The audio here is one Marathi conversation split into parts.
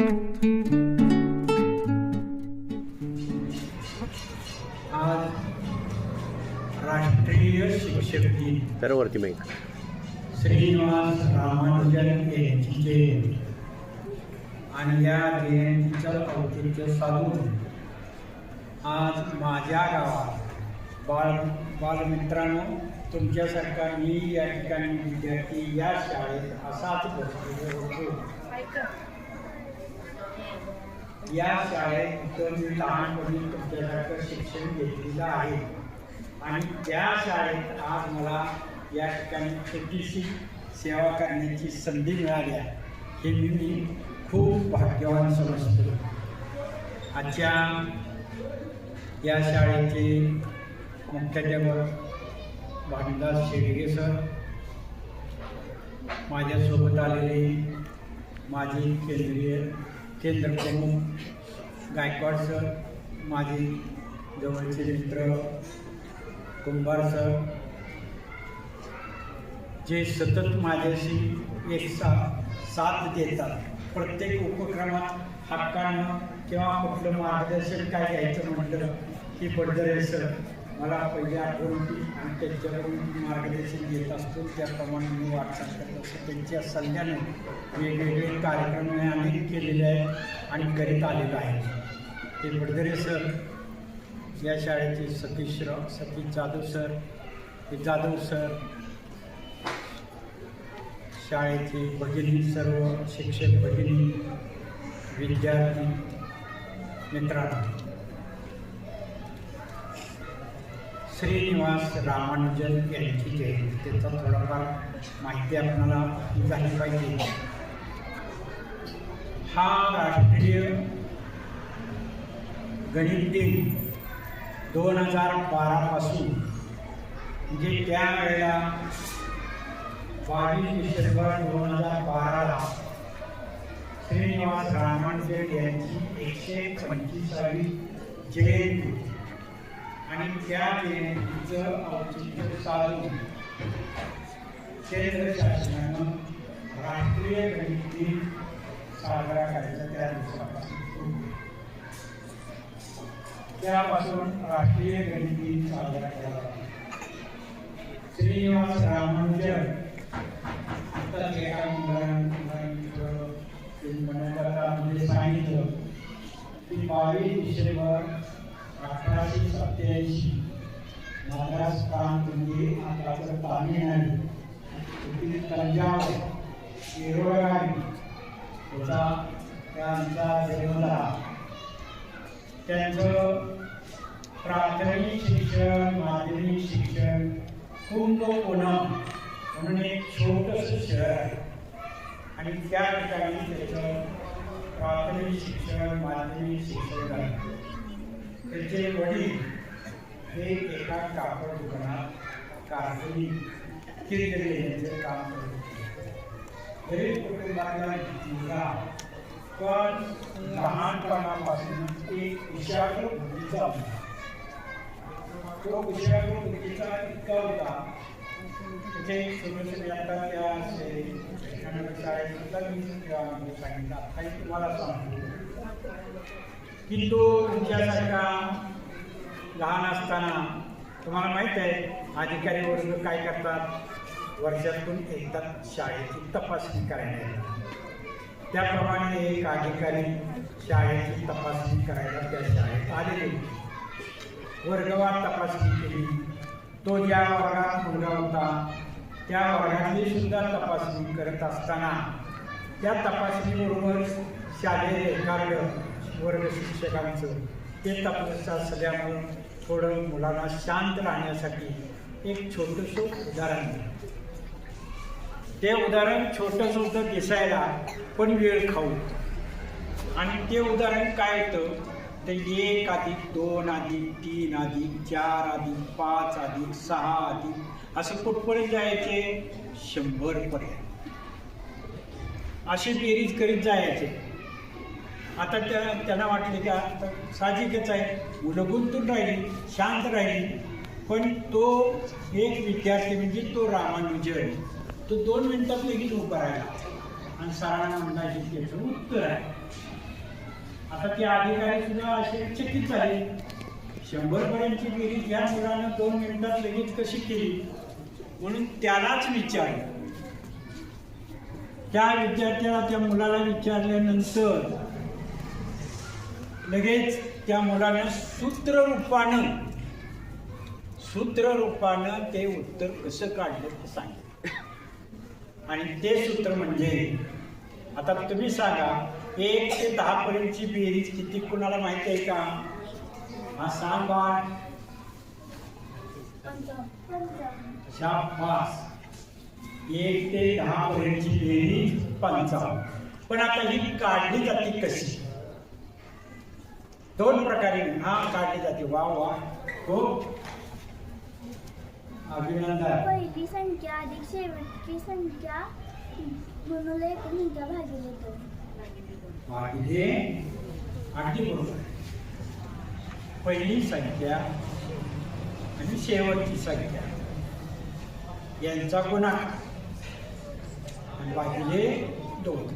आज राष्ट्रीय शिक्षक दिन. तर वरती माहीत श्रीनिवास रामानुजन यांची जयंती आणि या जयंतीचं औचित्य साधून आज माझ्या गावात बाळ बालमित्रांनो तुमच्यासारखा मी या ठिकाणी विद्यार्थी या शाळेत असाच बसलेलो होतो. या शाळेत मी लहानपणी तुमच्यासारखं शिक्षण घेतलेलं आहे. आणि त्या शाळेत आज मला या ठिकाणी छोटीशी सेवा करण्याची संधी मिळाली आहे. हे मी मी खूप भाग्यवान समजतो. आजच्या या शाळेचे मुख्याध्यापक भानुदास शेडगे सर माझ्यासोबत आलेले माजी केंद्रीय केंद्र प्रमुख गायकवाड सर माझे जवळचे मित्र कुंभार सर जे सतत माझ्याशी एक सा साथ देतात. प्रत्येक उपक्रमात हक्कानं किंवा कुठलं मार्गदर्शन काय घ्यायचं म्हटलं की बडदरे सर. मला पहिले आठवण आणि त्यांच्याकडून मी मार्गदर्शन घेत असतो. त्याप्रमाणे मी वाटचाल करत असतो. त्यांच्या सल्ल्याने वेगवेगळे कार्यक्रम मी अनेक केलेले आहेत आणि करीत आलेलं आहे. ते बडदरे सर या शाळेचे सतीशराव सतीश जाधव सर हे जाधव सर शाळेचे भगिनी सर्व शिक्षक भगिनी विद्यार्थी मित्रांनो. श्रीनिवास रामानुजन यांची जयंती. त्याचा थोडाफार माहिती आपल्याला झाली पाहिजे. हा राष्ट्रीय गणित दिन दोन हजार बारापासून म्हणजे त्यावेळेला बावीस डिसेंबर दोन हजार बाराला श्रीनिवास रामानुजन यांची एकशे पंचवीसावी जयंती. आणि त्या जयंतीचं औचित्य साधून केंद्र शासनानं राष्ट्रीय गणित दिन साजरा करायचा त्या दिवसापासून त्यापासून राष्ट्रीय गणित दिन साजरा केला. श्रीनिवास रामानुजन आता एका मुलांमध्ये म्हणजे सांगितलं की बावीस डिसेंबर अठराशे सत्याऐंशी मद्रास प्रांत आता तामिळनाडू येथील तंजावर शिरोगारी होता त्यांचा जन्म झाला. त्यांचं प्राथमिक शिक्षण माध्यमिक शिक्षण कुंभकोणम म्हणून एक छोटंसं शहर आहे. आणि त्या ठिकाणी त्याचं प्राथमिक शिक्षण माध्यमिक शिक्षण झालं. त्याचे वडील हे एका कापड दुकानात कारखानी किरकिरे यांचे काम करत होते. गरीब कुटुंबातला मुलगा पण लहानपणापासून एक हुशार बुद्धीचा होता. तो हुशार बुद्धीचा इतका होता त्याचे छोटे आता त्या शे- शाळेत सुद्धा मी सांगितलं. काही तुम्हाला सांगतो. की तो तुमच्यासारखा लहान असताना तुम्हाला माहीत आहे अधिकारी वर्ग काय करतात? वर्षातून एकदा शाळेची तपासणी करायला येतात. त्याप्रमाणे एक अधिकारी शाळेची तपासणी करायला त्या शाळेत आलेले. वर्गवार तपासणी केली. तो ज्या वर्गात मुलगा होता त्या वर्गातली सुद्धा तपासणी करत असताना त्या तपासणीबरोबर शालेय रेखार्ड वर्ग शिक्षकांचं. ते तपास असल्यामुळं थोडं मुलांना शांत राहण्यासाठी एक छोटंसं उदाहरण दिलं ते उदाहरण छोटंसं होतं दिसायला पण वेळ खाऊ. आणि ते उदाहरण काय येतं ते एक अधिक दोन अधिक तीन अधिक चार अधिक पाच अधिक सहा अधिक असं कुठपर्यंत जायचे? शंभर पर्यंत अशी बेरीज करीत जायचे. आता त्या त्यांना वाटले की आता साहजिकच आहे. मुलं गुंतून राहिली शांत राहिली. पण तो एक विद्यार्थी म्हणजे तो रामानुजन. तो दोन मिनिटात लगेच उभा राहिला. आणि सरांना म्हणला त्याचं उत्तर आहे. आता ते अधिकारी सुद्धा असे चकित झाले. शंभरपर्यंतची बेरीज या मुलानं दोन मिनिटात लगेच कशी केली? म्हणून त्यालाच विचारलं. त्या विद्यार्थ्याला त्या मुलाला विचारल्यानंतर लगेच त्या मुलानं सूत्ररूपानं सूत्ररूपानं ते उत्तर कसं काढलं ते सांगितलं. आणि ते सूत्र म्हणजे आता तुम्ही सांगा एक ते दहा पर्यंतची बेरीज किती कुणाला माहिती आहे का? हा सांग बाळ शाबास. एक ते दहा पर्यंतची बेरीज पंचावन्न. पण आता ही काढली जाते कशी? दोन प्रकारे हा काढली जाते. वा वा. हो अभिनंदन. पहिली संख्या अधिक शेवटची संख्या. एक संख्या भागिले दोन भागिले. अगदी बरोबर. पहिली संख्या आणि शेवटची संख्या. यांचा गुणाकार. आणि भागिले दोन.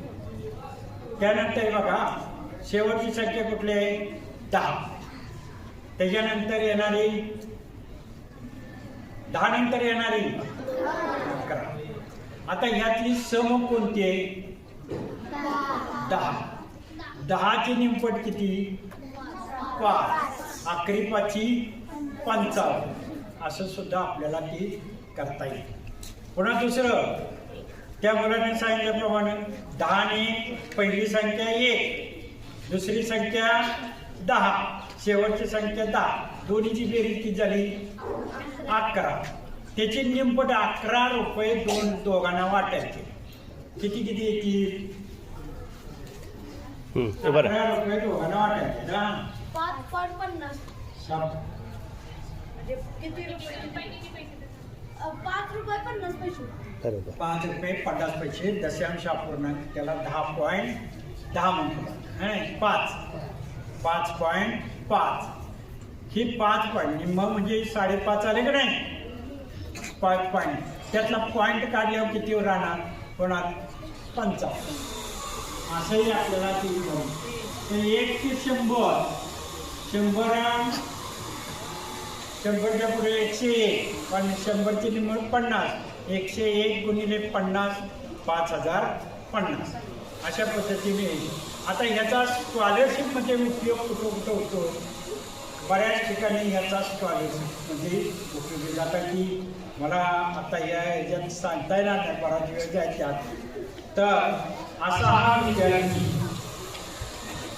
त्यानंतर बघा शेवटची संख्या कुठली आहे? दहा त्याच्यानंतर येणारी दहा नंतर येणारी. अकरा आता ह्यातली सम कोणती आहे? दहा. दहाची निमपट किती? पाच. अकरी पाची पंचावन्न. असं सुद्धा आपल्याला ती करता येईल. पुन्हा दुसरं. त्या मुलाने सांगितल्याप्रमाणे दहाने पहिली संख्या एक दुसरी संख्या दहा. शेवटची संख्या दहा. दोन्हीची बेरीज किती झाली? अकरा. त्याची निमपट अकरा रुपये दोन दोघांना वाटायचे. किती किती येतील? हे अकरा रुपये दोघांना वाटायचे पाच रुपये? अ, पाच रुपये पन्नास पैसे. बरोबर पाच रुपये पन्नास पैसे. दशांश अपूर्णांक त्याला दहा पॉईंट दहा म्हणतो हं, पाच. पाच पॉईंट पाच. ही पाच पॉईंट निम्म म्हणजे साडेपाच आले की नाही? पाच पॉईंट त्यातला पॉईंट काढल्यावर किती राहणार? होणार पंचावन्न असंही आपल्याला ती तर एक ते शंभर. शंभर शंभरच्या पुढे एकशे एक. पण शंभरची निम्म पन्नास. एकशे एक गुणिले पन्नास. पाच हजार पन्नास. अशा पद्धतीने आता ह्याचा स्कॉलरशिपमध्ये म्हणजे उपयोग कुठं कुठं होतो? बऱ्याच ठिकाणी ह्याचा स्कॉलरशिपमध्ये म्हणजे उपयोगी जातात की मला आता या ह्याच्यात सांगता येणार नाही बराच वेळ द्यायच्यात तर असा हा विद्यार्थी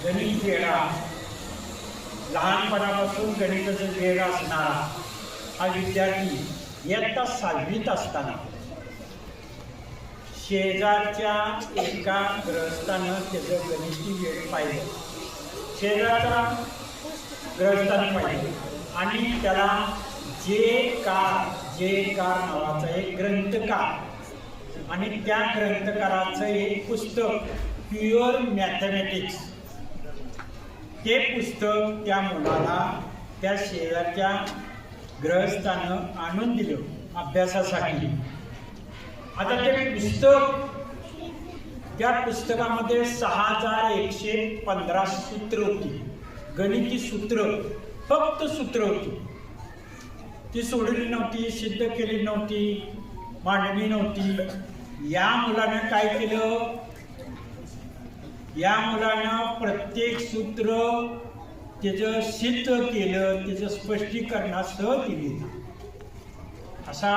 गणित वेळा लहानपणापासून गणिताचा वेळ असणारा हा विद्यार्थी इयत्ता सहावीत असताना शेजारच्या एका ग्रहस्थानं त्याचं गणेशची वेळ पाहिजे शेजारचा ग्रहस्थानं पाहिजे आणि त्याला जे कार जे कार नावाचा एक ग्रंथकार आणि त्या ग्रंथकाराचं एक पुस्तक प्युअर मॅथमॅटिक्स ते पुस्तक त्या मुलाला त्या शेजारच्या ग्रहस्थानं आणून दिलं अभ्यासासाठी. आता ते पुस्तक त्या पुस्तकामध्ये सहा हजार एकशे पंधरा सूत्र होती. गणिती सूत्र फक्त सूत्र होती. ती सोडली नव्हती सिद्ध केली नव्हती मांडणी नव्हती. या मुलानं काय केलं? या मुलानं प्रत्येक सूत्र त्याचं सिद्ध केलं त्याचं स्पष्टीकरणासह दिले असा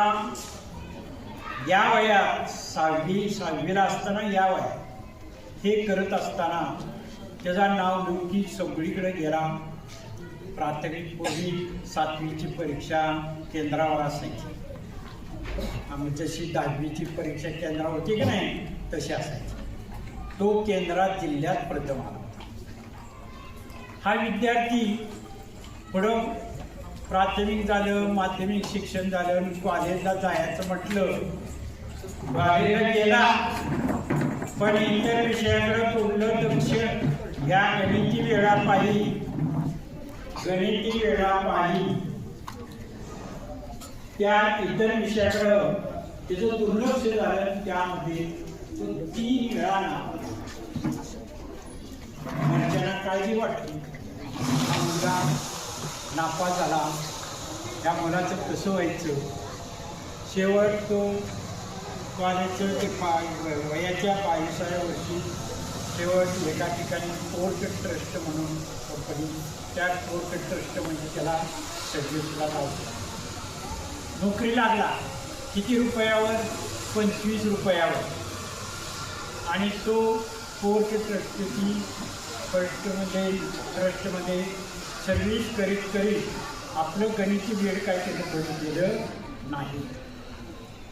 या वयात सहावी सहावीला असताना या वयात हे करत असताना त्याचं नाव लौकिक सगळीकडे गेला. प्राथमिक पूर्वी सातवीची परीक्षा केंद्रावर असायची. आम्ही जशी दहावीची परीक्षा केंद्रावर होती की नाही तशी असायची. तो केंद्रात जिल्ह्यात प्रथम आला हा विद्यार्थी पुढं प्राथमिक झालं माध्यमिक शिक्षण झालं आणि कॉलेजला जायचं म्हटलं बाहेर गेला. पण इतर विषयाकडे कुठलं लक्ष या गणिती वेळापायी गणिती वेळापायी त्या इतर विषयाकडं त्याचं दुर्लक्ष झालं त्यामध्ये तो तीन वेळा नापास घरच्यांना काळजी वाटली. हा मुलगा नापास झाला. त्या मुलाचं कसं व्हायचं? शेवट तो कॉलेजचं ते पा वयाच्या बावीसाव्या वर्षी शेवट एका ठिकाणी पोर्ट ट्रस्ट म्हणून कंपनी त्या पोर्ट ट्रस्ट म्हणजे त्याला सर्व्हिसला लावतो. नोकरी लागला किती रुपयावर? पंचवीस रुपयावर. आणि तो पोर्ट ट्रस्टची ट्रस्टमध्ये ट्रस्टमध्ये सर्व्हिस करीत करीत आपलं गणिती वेळ काय त्याचं करून केलं? नाही.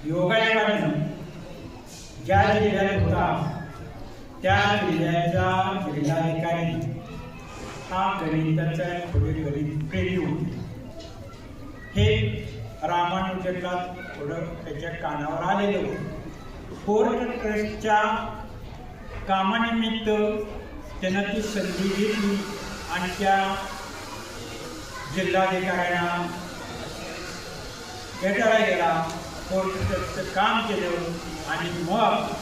योगायोगानं ज्या जिल्ह्यात होता त्या जिल्ह्याचा जिल्हाधिकारी हा गणिताचा थोडे गणित प्रेमी होते. हे रामानुजनला थोडं त्याच्या कानावर आलेलं होतं. फोर्ट ट्रस्टच्या कामानिमित्त त्यांना ती संधी घेतली आणि त्या जिल्हाधिकाऱ्यांना भेटायला गेला. पोर्ट काम केलं आणि मग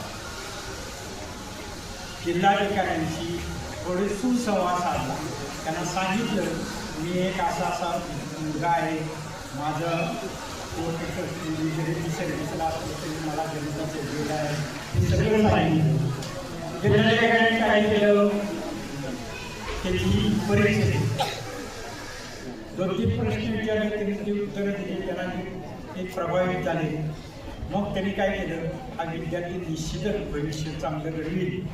जिल्हाधिकाऱ्यांशी थोडे सुसंवाद साधला. त्यांना सांगितलं मी एक असा असा मुलगा आहे. माझं पोर्ट सर्व्हिसला तरी मला गणिताचं वेळ आहे. हे सगळं सांगितलं. जिल्हाधिकाऱ्यांनी काय केलं? त्याची परीक्षा दिली. दोन तीन प्रश्न विचारले त्यांनी उत्तरं दिली त्याला ते प्रभावित झाले. मग त्यांनी काय केलं? हा विद्यार्थी निश्चितच भविष्य चांगलं घडवी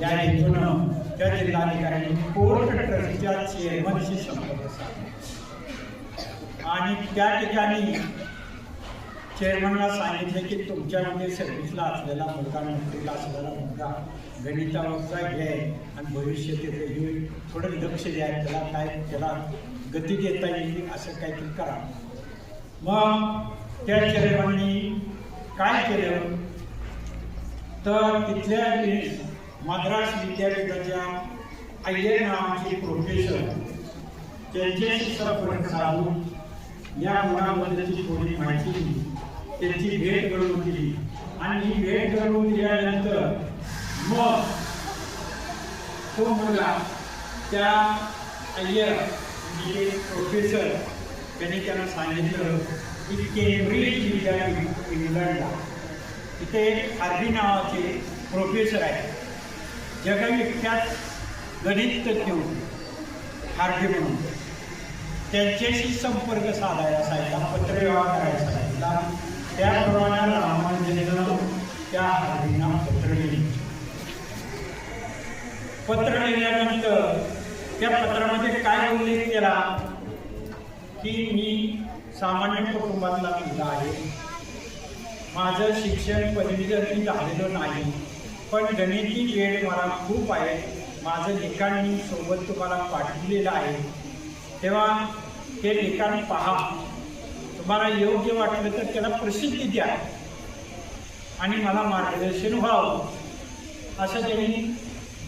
या हेतूनं त्या जिल्हाधिकाऱ्यांनी कोर्ट ट्रस्टच्या चेअरमनशी संपर्क साधला. आणि त्या ठिकाणी चेअरमनला सांगितलं की तुमच्यामध्ये सर्व्हिसला असलेला मुलगा नोकरीला असलेला मुलगा गणितावरचा घ्याय आणि भविष्य त्याचं हे थोडं लक्ष द्या. त्याला काय त्याला गती देता येईल असं काहीतरी करा. मग त्या चेअरमननी काय केलं? तर तिथल्या मद्रास विद्यापीठाच्या अय्यर नावाचे प्रोफेसर त्यांच्याशी संपर्क साधून या मुलाबद्दलची थोडी माहिती दिली. त्यांची भेट घडवून दिली. आणि ही भेट घडवून दिल्यानंतर मग तो मुलगा त्या अय्यर म्हणजे प्रोफेसर त्यांनी त्यांना सांगितलं. की केम्ब्रिज विद्यापीठ इंग्लंडला तिथे एक नावाचे प्रोफेसर आहेत. जगविख्यात गणिततज्ञ होते. हार्डी म्हणून. त्यांच्याशी संपर्क साधायला सांगितला पत्रव्यवहार करायला सांगितला त्याप्रमाणे रामानुजन त्या हार्डींना पत्र लिहिले. पत्र लिहिल्यानंतर त्या पत्रामध्ये काय उल्लेख केला? की मी सामान्य कुटुंबातला मुलगा आहे. माझं शिक्षण पदवीधर झालेलं नाही पण गणिती वेळ मला खूप आहे. माझं लिखाण मी सोबत तुम्हाला पाठवलेलं आहे. तेव्हा ते लिखाण पहा. तुम्हाला योग्य वाटलं तर त्याला प्रसिद्धी द्या. आणि मला मार्गदर्शन व्हावं. असं त्यांनी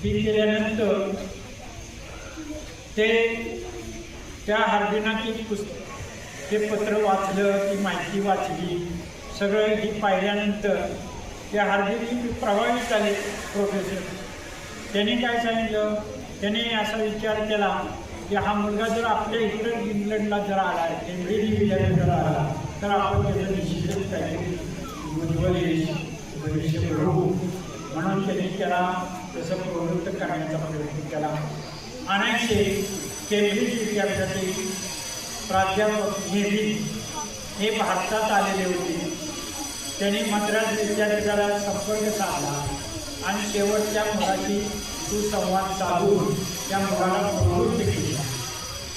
बिल केल्यानंतर ते त्या हार्दिना पुस्तक ते पत्र वाचलं ती माहिती वाचली. सगळं ही पाहिल्यानंतर ते हार्दिक प्रभावित झाले प्रोफेसर त्यांनी काय सांगितलं? त्याने असा विचार केला की हा मुलगा जर आपल्या इकडं इंग्लंडला जर आला केंब्रिज विद्यालयात जर आला तर आपण त्याचं डिसिजन काहीतरी उज्ज्वल भविष्य घडवू. म्हणून त्यांनी त्याला तसं प्रवृत्त करण्याचा प्रयत्न केला. अनेकशे केंब्रिज विद्यापीठातील प्राध्यापक नेहमी हे भारतात आलेले होते. त्यांनी मद्रास विद्यापीठाला संपर्क साधला आणि शेवटच्या मुलाशी सुसंवाद साधून त्या मुलाला प्रवृत्त केली.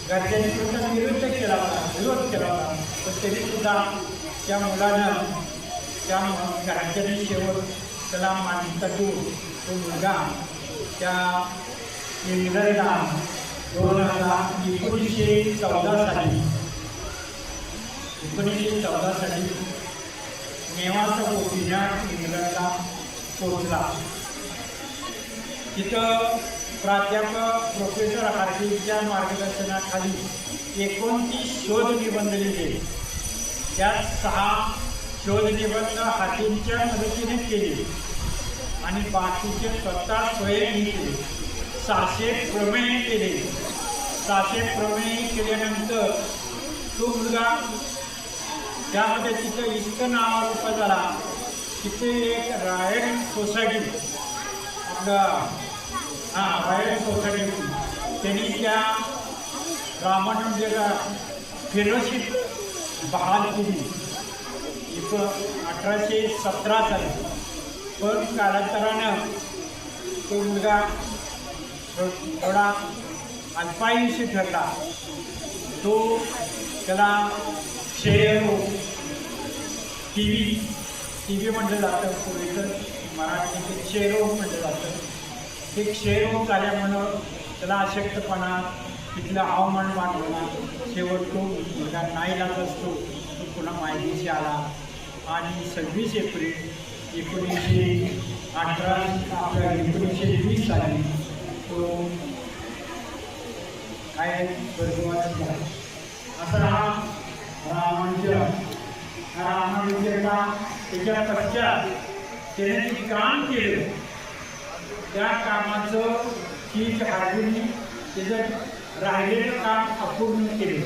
घरच्यांनी सुद्धा निरुद्ध केला होता विरोध केला होता. पण तरी सुद्धा त्या मुलानं त्या मु- घरच्यांनी शेवट त्याला मान्यता तो मुलगा त्या इंग्लंडला दोन हजार एकोणीसशे चौदा साली एकोणीसशे चौदा साली नेवासा गोपीनाथ इंग्लंडला पोहोचला. तिथं प्राध्यापक प्रोफेसर हार्दिकच्या मार्गदर्शनाखाली एकोणतीस शोध निबंध लिहिले. त्यात सहा शोध निबंध हातींच्या मदतीने केले. आणि बाकीचे स्वतः स्वयं लिहिले साशे प्रमेय केले. साशे प्रमेय केल्यानंतर तो मुलगा त्यामध्ये तिथं इतकं नावारूप झाला. तिथे एक रायन सोसायटी आपलं हां रायन सोसायटी होती त्यांनी त्या रामानुजेला फेलोशिप बहाल केली. इथं अठराशे सतरा साली. पण कालांतरानं तो मुलगा थोडा अल्पायुषी ठरला. तो त्याला क्षयरोग हो. टी व्ही टी व्ही म्हटलं जातं पूर्वी तर मराठीमध्ये क्षयरोग हो म्हटलं जातं. ते क्षयरोग हो झाल्यामुळं त्याला अशक्तपणा तिथलं हवामान वाढवला शेवट तो मुलगा नाईलाज असतो तो पुन्हा माहितीशी आला. आणि सव्वीस एप्रिल एकोणीसशे अठरा आपल्या एकोणीसशे वीस साली तो काय हा रामानुजन हा त्याच्या पश्चात त्याने जे काम केलं त्या कामाचं ती हाडून त्याचं राहिलेलं काम अपूर्ण केलं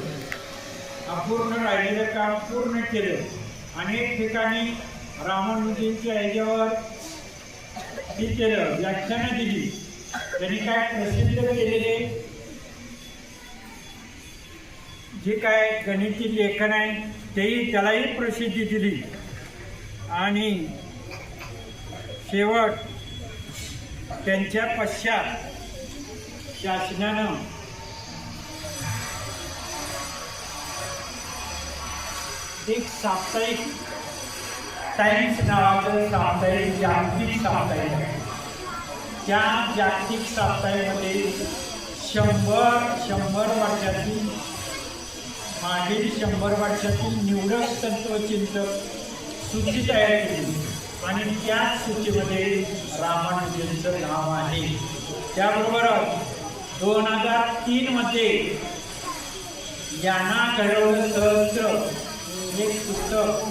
अपूर्ण राहिलेलं काम पूर्ण केलं अनेक ठिकाणी रामानुजींच्या ह्याच्यावर ती केलं व्याख्यानं दिली त्यांनी काय प्रसिद्ध केलेले? जे काय गणिती लेखन आहे तेही त्यालाही प्रसिद्धी दिली. आणि शेवट त्यांच्या पश्चात शासनानं एक साप्ताहिक टाइम्स नावाचं साप्ताहिक जागतिक साप्ताहिक आहे. त्या जागतिक साप्ताहिकमध्ये शंभर शंभर वर्षातील मागील शंभर वर्षातील निवडक तत्वचिंतक सूची तयार केली. आणि त्याच सूचीमध्ये रामानुजनचं नाव आहे. त्याबरोबरच दोन हजार तीनमध्ये यांना घडवलं सहस्त्र एक पुस्तक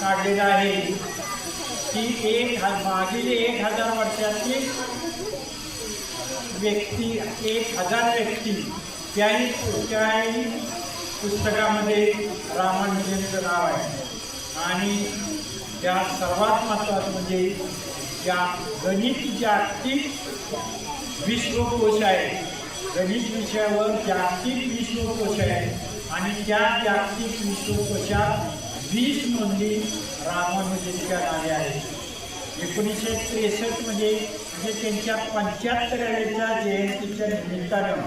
काढलेलं आहे. की एक हा मागील एक हजार वर्षातली व्यक्ती एक हजार व्यक्ती त्याही त्याही पुस्तकामध्ये रामानुजनचं नाव आहे. आणि त्या सर्वात महत्त्वाचं म्हणजे या गणित जागतिक विश्वकोश आहे गणित विषयावर जागतिक विश्वकोश आहे आणि त्या जागतिक विश्वकोशात वीस नोंदी रामानुजनच्या नावे आहेत. एकोणीसशे त्रेसष्टमध्ये म्हणजे त्यांच्या पंच्याहत्तराव्या जयंतीच्या निमित्तानं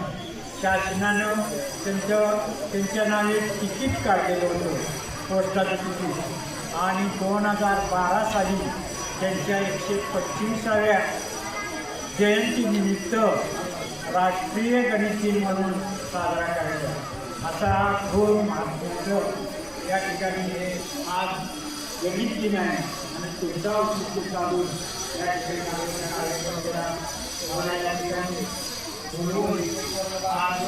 शासनानं त्यांचं त्यांच्या नावे तिकीट काढलेलं होतं पोस्टाचं तिकीट आणि दोन हजार बारा साली त्यांच्या एकशे पंचवीसाव्या जयंतीनिमित्त राष्ट्रीय गणित दिन म्हणून साजरा करायचा. असा हा घोर महापुरुष या ठिकाणी हे आज गणित दिन आहे. आणि तुमचा औचित्य चालून या ठिकाणी कार्यक्रम केला या ठिकाणी. आज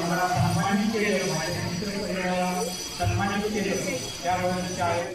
मला सन्मानित केले माझ्या मित्र सन्मानित केले. त्यामुळे शाळेत